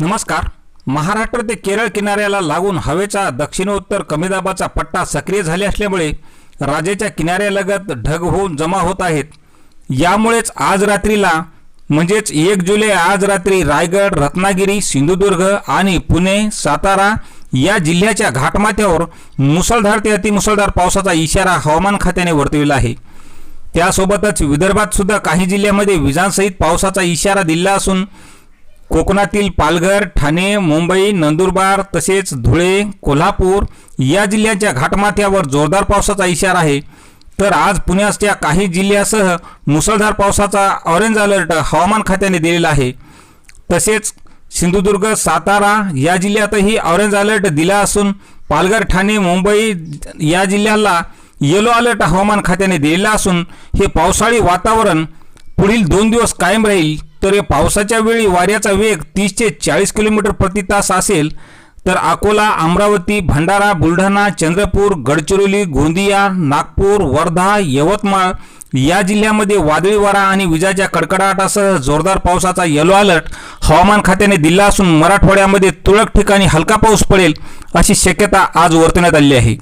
नमस्कार. महाराष्ट्र ते केरळ किनाऱ्याला लागून हवेचा दक्षिणोत्तर कमी दाबाचा पट्टा सक्रिय झाले असल्यामुळे राज्याच्या किनाऱ्यालगत ढग होऊन जमा होत आहेत. यामुळेच आज रात्रीला म्हणजेच एक जुलै आज रात्री रायगड रत्नागिरी सिंधुदुर्ग आणि पुणे सातारा या जिल्ह्याच्या घाटमाथ्यावर मुसळधार ते अतिमुसळधार पावसाचा इशारा हवामान खात्याने वर्तविला आहे. त्यासोबतच विदर्भात सुद्धा काही जिल्ह्यामध्ये विजांसहित पावसाचा इशारा दिला असून कोकणातील पालघर ठाणे मुंबई नंदुरबार तसेच धुळे कोल्हापूर या जिल्ह्यांच्या घाटमाथ्यावर जोरदार पावसाचा इशारा आहे. तर आज पुण्याच्या काही जिल्ह्यासह मुसळधार पावसाचा ऑरेंज अलर्ट हवामान खात्याने दिलेला आहे. तसेच सिंधुदुर्ग सातारा या जिल्ह्यातही ऑरेंज अलर्ट दिला असून पालघर ठाणे मुंबई या जिल्ह्याला येलो अलर्ट हवामान खात्याने दिलेला असून हे पावसाळी वातावरण पुढील दोन दिवस कायम राहील. तर या पावसाच्या वेळी वाऱ्याचा वेग तीस ते चाळीस किलोमीटर प्रति तास असेल तर अकोला अमरावती भंडारा बुलढाणा चंद्रपूर गडचिरोली गोंदिया नागपूर वर्धा यवतमाळ या जिल्ह्यामध्ये वादळी वारा आणि विजाच्या कडकडाटासह जोरदार पावसाचा येलो अलर्ट हवामान खात्याने दिला असून मराठवाड्यामध्ये तुरळक ठिकाणी हलका पाऊस पडेल अशी शक्यता आज वर्तवण्यात आली आहे.